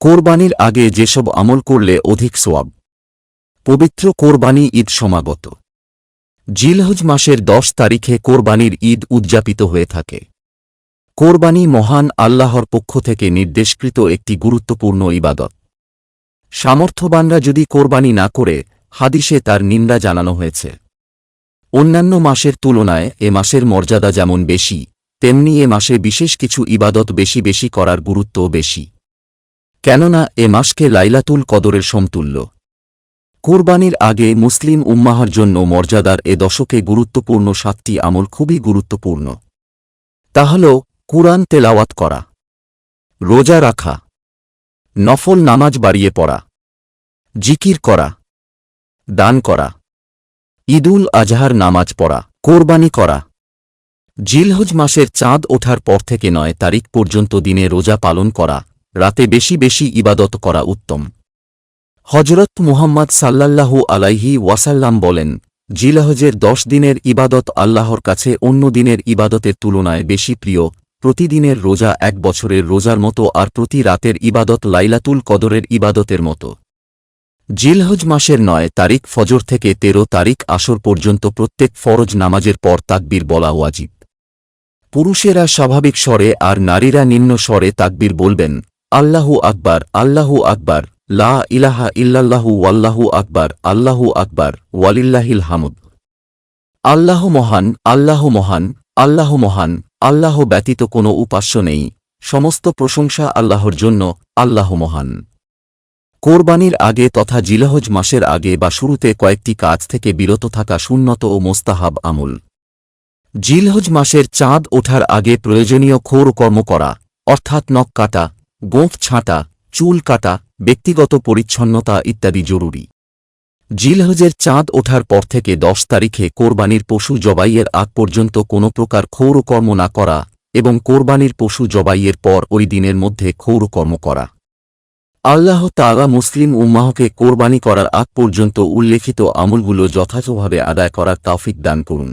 কোরবানির আগে যেসব আমল করলে অধিক সোয়াব। পবিত্র কোরবানি ঈদ সমাগত। জিলহজ মাসের দশ তারিখে কোরবানির ঈদ উদযাপিত হয়ে থাকে। কোরবানি মহান আল্লাহর পক্ষ থেকে নির্দেশকৃত একটি গুরুত্বপূর্ণ ইবাদত। সামর্থ্যবানরা যদি কোরবানি না করে, হাদিসে তার নিন্দা জানানো হয়েছে। অন্যান্য মাসের তুলনায় এ মাসের মর্যাদা যেমন বেশি, তেমনি এ মাসে বিশেষ কিছু ইবাদত বেশি বেশি করার গুরুত্বও বেশি। কেননা এ মাসকে লাইলাতুল কদরের সমতুল্য। কোরবানির আগে মুসলিম উম্মাহার জন্য মর্যাদার এ দশকে গুরুত্বপূর্ণ সাতটি আমল খুবই গুরুত্বপূর্ণ। তা হল, কুরআন তেলাওয়াত করা, রোজা রাখা, নফল নামাজ বাড়িয়ে পড়া, জিকির করা, দান করা, ঈদুল আজহার নামাজ পড়া, কোরবানি করা। জিলহজ মাসের চাঁদ ওঠার পর থেকে নয় তারিখ পর্যন্ত দিনে রোজা পালন করা, রাতে বেশি বেশি ইবাদত করা উত্তম। হজরত মুহাম্মদ সাল্লাল্লাহু আলাইহি ওয়াসাল্লাম বলেন, জিলাহজের দশ দিনের ইবাদত আল্লাহর কাছে অন্য দিনের ইবাদতের তুলনায় বেশি প্রিয়। প্রতিদিনের রোজা এক বছরের রোজার মতো আর প্রতি রাতের ইবাদত লাইলাতুল কদরের ইবাদতের মতো। জিলহজ মাসের নয় তারিখ ফজর থেকে তেরো তারিখ আসর পর্যন্ত প্রত্যেক ফরজ নামাজের পর তাকবীর বলা ওয়াজিব। পুরুষেরা স্বাভাবিক স্বরে আর নারীরা নিম্ন স্বরে তাকবীর বলবেন, আল্লাহু আকবার আল্লাহু আকবার। লা ইলাহা ইল্লাল্লাহু ওয়াল্লাহু আকবার, আল্লাহু আকবার, ওয়ালিল্লাহিল হামুদ। আল্লাহ মহান আল্লাহ মহান আল্লাহ মহান, আল্লাহ ব্যতীত কোনো উপাস্য নেই। সমস্ত প্রশংসা আল্লাহর জন্য, আল্লাহ মহান। কোরবানির আগে তথা জিলহজ মাসের আগে বা শুরুতে কয়েকটি কাজ থেকে বিরত থাকা সুন্নত ও মোস্তাহাব আমল। জিলহজ মাসের চাঁদ ওঠার আগে প্রয়োজনীয় খোর কর্ম করা, অর্থাৎ নখ কাটা, গোঁফ ছাঁটা, চুল কাটা ব্যক্তিগত পরিচ্ছন্নতা ইত্যাদি জরুরি। জিলহজের চাঁদ ওঠার পর থেকে দশ তারিখে কোরবানির পশু জবাইয়ের আগ পর্যন্ত কোনো প্রকার ক্ষৌরকর্ম না করা এবং কোরবানির পশু জবাইয়ের পর ওই দিনের মধ্যে ক্ষৌরকর্ম করা। আল্লাহ তালা মুসলিম উম্মাহকে কোরবানি করার আগ পর্যন্ত উল্লেখিত আমলগুলো যথাযথভাবে আদায় করার তাফিক দান করুন।